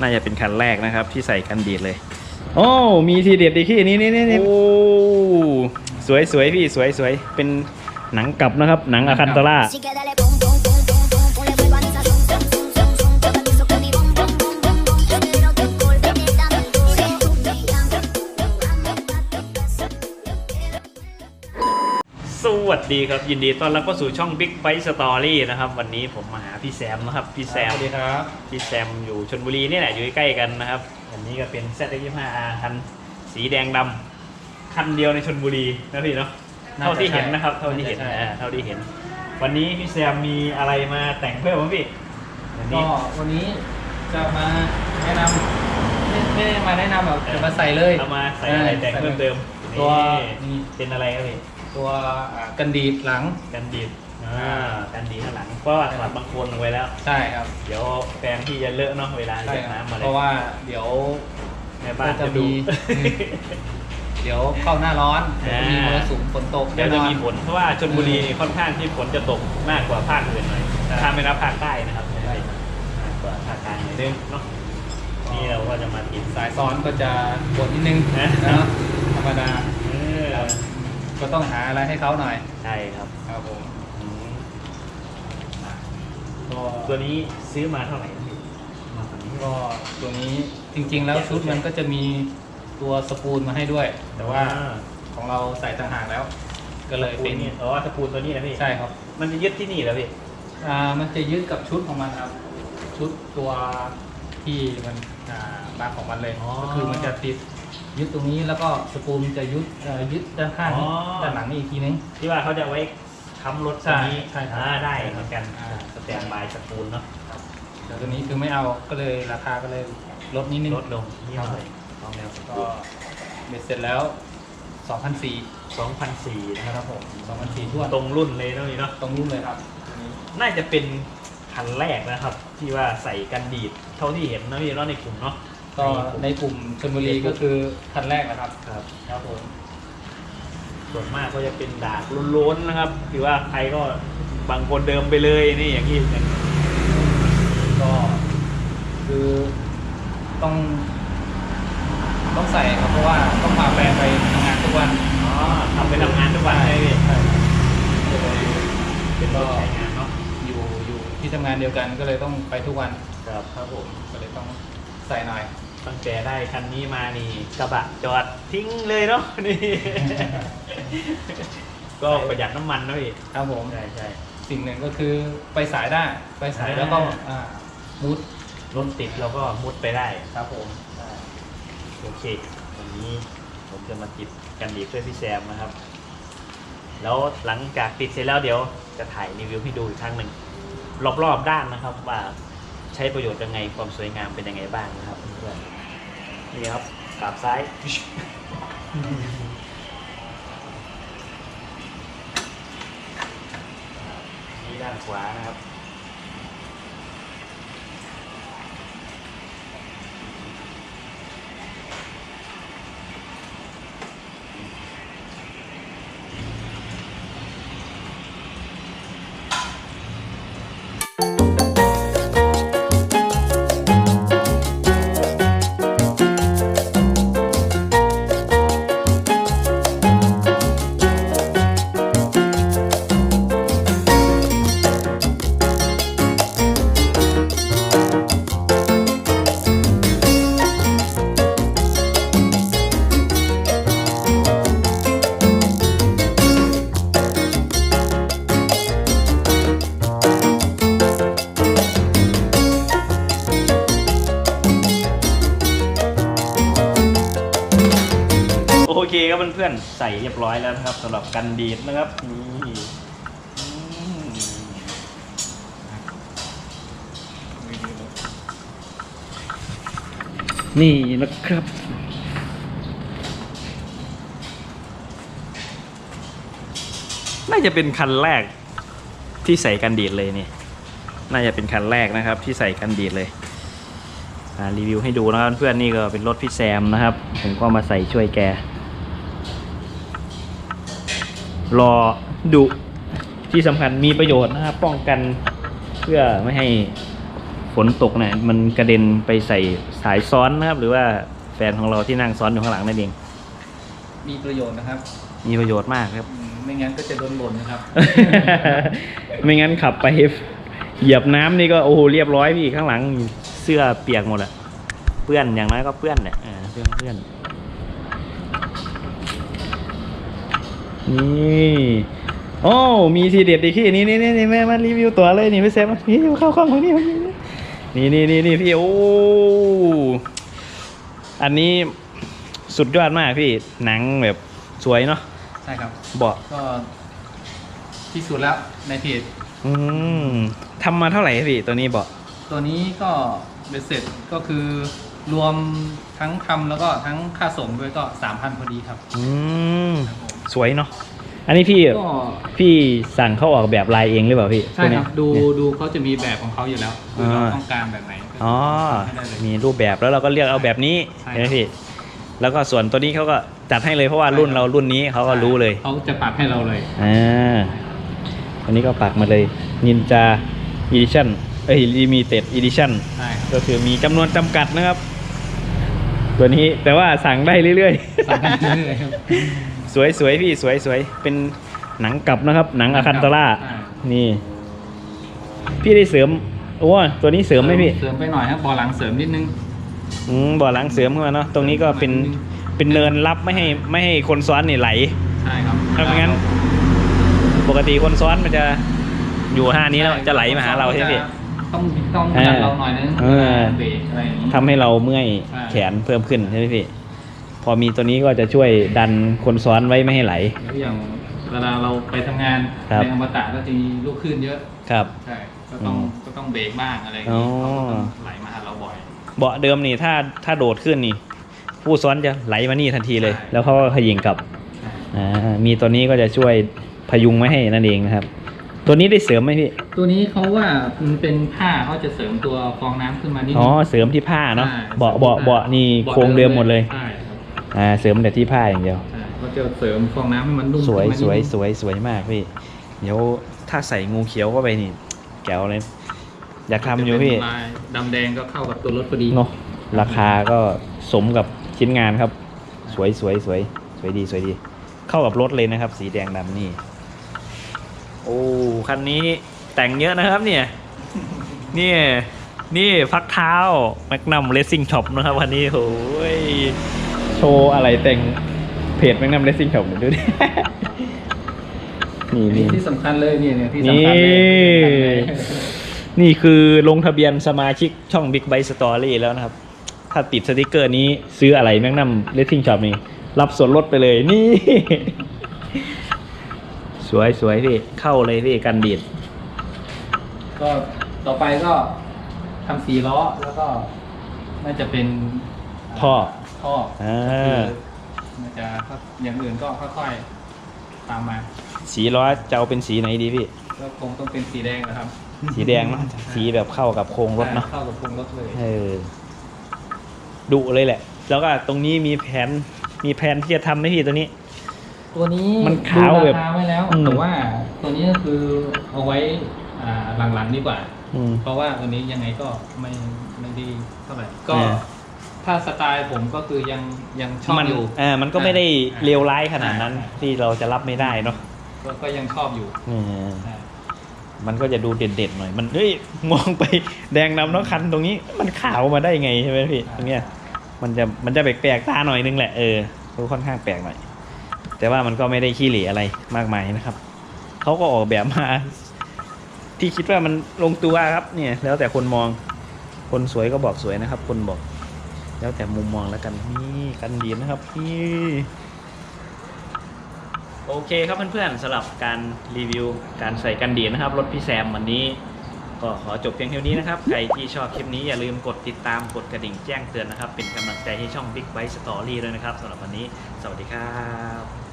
น่าจะเป็นคันแรกนะครับ ที่ใส่กันดีดเลย โอ้ มีทีเด็ดอีกที่นี่นี่นี่โอ้สวยสวยพี่สวยสวยเป็นหนังกลับนะครับ หนังอาคันตาร่า วัสดีครับ ยินดีต้อนรับเข้าสู่ช่อง Big Bite Story นะครับ วันนี้ผมมาหาพี่แซมนะครับ พี่แซมสวัสดีครับพี่แซมอยู่ชนบุรีนี่แหละอยู่ใกล้ๆกันนะครับอันนี้ก็เป็น z 2 5 r คันสีแดงดำคันเดียวในชนบุรีนะพี่เนาะน่าจะเท่าที่เห็นนะครับ เท่าที่เห็นน่าจะใช่ อ่าเท่าที่เห็น วันนี้พี่แซมมีอะไรมาแต่งเพิ่มไหมพี่วันก็นี้ วันนี้จะมาแนะนำไม่ไม่ได้มาแนะนำแบบจะมาใส่เลยเอามาใส่อะไรแต่งเพิ่มเติมตัวนี่นี่เป็นอะไรครับพี่ ตัวอ่ากันดีดหลัง กันดีดอ่ากันดีดข้างหลังเพราะว่าถอดบางโคนลงไว้แล้ว ใช่ครับเดี๋ยวแฟนพี่จะเลอะเนาะเวลาใช่เล่นครับน้ำมาเลเพยราะว่าเดี๋ยว แม่บ้านก็จะจะดู มีอืมเดี๋ยวเข้าหน้าร้อนเดี๋ยวจะมีมรสุมฝนตกเดี๋ยวจะแน่นอนมีฝนเพราะว่าชนบุรีนี่ค่อนข้างที่ฝนจะตกมากกว่าภาคอื่นหน่อยใช่ถ้าไม่นับภาคใต้นะครับใช่ครับมากกว่าภาคกลางหน่อยนึงเนาะนี่เราก็จะมาติด สายซ้อนก็จะบนนิดนึงนะ นะธรรมดาเออ ก็ต้องหาอะไรให้เขาหน่อยใช่ครับครับผมอืมก็ตัวนี้ซื้อมาเท่าไหร่นะพี่มาฝั่งนี้ก็ตัวนี้จริง ๆ แล้วชุดมันก็จะมีตัวสปูลมาให้ด้วย แต่ว่าอ่ของเราใส่ต่างหากแล้ว ก็เลยสปูเป็นนนี่อ๋อสปูนตัวนี้นะพี่ใช่ครับมันจะยึดที่นี่แล้วพี่อ่ามันจะยึดกับชุดของมันครับ ชุดตัวที่มันอ่ามาของมันเลยอ๋อก็คือมันจะติด ยึดตรงนี้แล้วก็สปูลมันจะยึดเอ่อยึดด้านข้างนี้อ๋อ ด้านหลังนี่อีกทีนึง ที่ว่าเขาจะไว้ค้ำรถใช่ตัวนี้ใช่ครับอ่าได้เหมือนกันอ่า สแตนบายสปูนเนาะแต่ตัวนี้คือไม่เอาก็เลยราคาก็เลยลดนิดนึงลดลงนี่ครับเท่าไหร่ลองแนวสก็ปูนเบ็ดเสร็จแล้ว2,004 2,004นะนะคครับรับผม2,004ทั่วนตรงรุ่นเลยเนาะนี่เนาะตรงรุ่นเลยครับตัวนี้น่าจะเป็นคันแรกนะครับ ที่ว่าใส่กันดีดเท่าที่เห็นนะพี่เนาะในกลุ่มเนาะ ก็ในกลุ่มชลบุรีก็คือคันแรกนะครับครับครับผมส่วนมากก็จะเป็นดากล้นๆนะครับหรือว่าใครก็บางคนเดิมไปเลยนี่อย่างที่อย่างก็คือต้อง ต้องใส่ครับเพราะว่าต้องพาแฟนไปทำงานทุกวันอ๋อทำไปทำงานทุกวันใช่ไหมพี่ใช่ก็เลยเป็นรถใช้งานเนาะอยู่อยู่ที่ทำงานเดียวกันก็เลยต้องไปทุกวันครับครับผมก็เลยต้อง ใส่หน่อย ตั้งแต่ได้คันนี้มานี่กระบะจอดทิ้งเลยเนาะนี่ ก็ประหยัดน้ำมันนะพี่ครับผม ใช่ใช่สิ่งหนึ่งก็คือไปสายได้ไปสายอ่าแล้วก็อ่ามุดรถติดเราก็มุดไปได้ ครับผมโอเควันนี้ผมจะมาติดกันดีดด้วยพี่แซมนะครับ แล้วหลังจากติดเสร็จแล้วเดี๋ยวจะถ่ายรีวิวให้ดูอีกครั้งหนึ่งรอบๆด้านนะครับว่า ใช้ประโยชน์ยังไงความสวยงามเป็นยังไงบ้างนะครับเพื่อนๆนี่ครับกราบซ้าย นี่ด้านขวานะครับ โอเครับเพื่อนๆใส่เรียบร้อยแล้วนะครับสำหรับกันดีดนะครับนี่นี่นะครับน่าจะเป็นคันแรกที่ใส่กันดีดเลยเนี่ย น่าจะเป็นคันแรกนะครับ ที่ใส่กันดีดเลยรีวิวให้ดูนะครับเพื่อนนี่ก็เป็นรถพี่แซมนะครับ ผมก็มาใส่ช่วยแก รอดุที่สำคัญมีประโยชน์นะครับป้องกันเพื่อไม่ให้ฝนตกเนี่ยมันกระเด็นไปใส่สายซ้อนนะครับ หรือว่าแฟนของเราที่นั่งซ้อนอยู่ข้างหลังนั่นเอง มีประโยชน์นะครับมีประโยชน์มากครับ อืมไม่งั้นก็จะโดนบ่นนะครับ ไม่งั้นขับไปเหยียบน้ำนี่ก็โอ้โหเรียบร้อยพี่ข้างหลังเสื้อเปียกหมดอะเปื้อนอย่างน้อยก็เปื้อนแหละอ่าเปื้อนเปื้อน นี่โอ้มีทีเด็ดอีกที่นี่นี่นี่นี่แม่มารีวิวตัวเลยนี่พี่แซมมานี่เข้ากล้องของนี่นี่นี่นี่นี่พี่โอ้อันนี้สุดยอดมากพี่หนังแบบสวยเนาะใช่ครับเบาะก็ที่สุดแล้วในเพจอืมทำมาเท่าไหร่พี่ตัวนี้เบาะตัวนี้ก็เบ็ดเสร็จก็คือรวมทั้งทำแล้วก็ทั้งค่าส่งด้วยก็สามพันพอดีครับ อืมครับผม สวยเนาะอันนี้พี่ก็พี่สั่งเขาออกแบบลายเองหรือเปล่าพี่ใช่ครับพวดูกเนี้ยดูเขาจะมีแบบของเขาอยู่แล้วคือเราอ่าต้องการแบบไหนก็อ๋อให้ได้เลยมีรูปแบบแล้วเราก็เลือกเอาแบบนี้ใช่ใช่ไหมพี่แล้วก็ส่วนตัวนี้เขาก็จัดให้เลยเพราะว่ารุ่นเรารุ่นนี้เขาก็รู้เลยเขาจะปรับให้เราเลยอ่าอันนี้ก็ปักมาเลย Ninja Edition เอ้ย Limited Edition ใช่ครับก็คือมีจำนวนจำกัดนะครับ ตัวนี้แต่ว่าสั่งได้เรื่อยๆสั่งได้เลยครับ สวยสวยพี่สวยสวยเป็นหนังกลับนะครับ หนังอาคันตาร่าใช่นี่ พี่ได้เสริมโอ้ตัวนี้เสริมไหมพี่เสริมไปหน่อยครับบอหลังเสริมนิดนึงอืมบ่อหลังเสริมขึ้นมาเนาะตรงนี้ก็เป็นเป็นเนินรับไม่ให้ไม่ให้คนซ้อนนี่ไหลใช่ครับถ้าไม่งั้น ปกติคนซ้อนมันจะอยู่ห้านี้แล้วจะไหลมาหาเราใช่ไหมพี่ต้องต้องเออดันเราหน่อยนึงเออเบรกอะไรอย่างนี้ทำให้เราเมื่อยใช่แขนเพิ่มขึ้นใช่ไหมพี่ พอมีตัวนี้ก็จะช่วยดันคนซ้อนไว้ไม่ให้ไหลแล้วอย่างเวลาเราไปทำงานครับ ในอมตะก็จะมีลูกคลื่นเยอะครับ ใช่ก็ต้องอืมก็ต้องเบรกบ้างอะไรอย่างอ๋นี้อเขาก็ต้องไหลมาหาเราบ่อย เบาะเดิมนี่ถ้าถ้าโดดขึ้นนี่ ผู้ซ้อนจะไหลมานี่ทันทีเลย ใช่ แล้วเขาก็ขยิงกลับใช่อ่ามีตัวนี้ก็จะช่วยพยุงไม่ให้นั่นเองนะครับ ตัวนี้ได้เสริมไหมพี่ตัวนี้เขาว่ามันเป็นผ้าเขาจะเสริมตัวฟองน้ำขึ้นมานิดนึงอ๋อเสริมที่ผ้าเนาะใช่เบาะเบาะเบาะนี่โครงเดิมหมดเลย ใช่ครับ อ่าเสริมแต่ที่ผ้าอย่างเดียวใช่เขาจะเสริมฟองน้ำให้มันนุ่มสวยขึ้นมานิดสวยนึง สวยสวยมากพี่เดี๋ยวถ้าใส่งูเขียวเข้าไปนี่แก้วเลยอยากทำอยู่พี่จะเป็นลายดำแดงก็เข้ากับตัวรถพอดีเนาะราคาก็สมกับชิ้นงานครับ สวยสวยสวยสวยดีสวยดี เข้ากับรถเลยนะครับ สีแดงดำนี่ โอ้คันนี้แต่งเยอะนะครับเนี่ย นี่นี่พักเท้าแมกนัมเลสซิ่งช็อปนะครับวันนี้โอ้ย โชว์อะไรแต่งเพจแมกนัมเลสซิ่งช็อปดูดินี่นี่นี่ ที่สำคัญเลยเนี่ยเนี่ยที่นี่สำคัญเลยที่สำคัญเลยนี่คือลงทะเบียนสมาชิกช่อง Big Bite Story แล้วนะครับ ถ้าติดสติกเกอร์นี้ซื้ออะไรแมกนัมเลสซิ่งช็อปนี่ รับส่วนลดไปเลยนี่ สวยสวยพี่ เข้าเลยพี่กันดีด ก็ต่อไปก็ทำสีล้อแล้วก็น่าจะเป็นท่อ ท่ออ่าก็คือน่าจะอย่างอื่นก็ค่อยๆตามมา สีล้อจะเอาเป็นสีไหนดีพี่ ก็คงต้องเป็นสีแดงนะครับสีแดงเนาะสีแบบเข้ากับโครงรถเนาะเข้ากับโครงรถเลยเออดุเลยแหละ แล้วก็ตรงนี้มีแผนมีแผนที่จะทำไหมพี่ตัวนี้ ตัวนี้มันขาวแบบดูราคาไว้แล้วอืม แต่ว่าตัวนี้ก็คือเอาไว้อ่าหลังๆดีกว่า อืม เพราะว่าตัวนี้ยังไงก็ไม่ไม่ดีเท่าไหร่ก็เออ ถ้าสไตล์ผมก็คือยังยังชอบมันอยู่อ่ามันก็ไม่ได้อ่าเลวร้ายขนาดนั้นอ่าที่เราจะรับไม่ได้เนาะก็ก็ยังชอบอยู่เออใช่มันก็จะดูเด่นๆหน่อย มันเฮ้ยมองไปแดงดำเนาะคันตรงนี้ มันขาวมาได้ไงใช่ไหมพี่ตรงเนี้ย มันจะมันจะแปลกๆตาหน่อยนึงแหละเออดูค่อนข้างแปลกหน่อย แต่ว่ามันก็ไม่ได้ขี้เหร่อะไรมากมายนะครับเขาก็ออกแบบมา ที่คิดว่ามันลงตัวครับ เนี่ย แล้วแต่คนมอง คนสวยก็บอกสวยนะครับ คนบอก แล้วแต่มุมมองแล้วกันนี่กันดีนะครับพี่โอเคครับเพื่อนๆสำหรับการรีวิวการใส่กันดีนะครับรถพี่แซมวันนี้ ก็ขอจบเพียงเท่านี้นะครับ ใครที่ชอบคลิปนี้อย่าลืมกดติดตามกดกระดิ่งแจ้งเตือนนะครับ เป็นกำลังใจให้ช่อง Big Bike Story ด้วยนะครับสำหรับวันนี้ สวัสดีครับ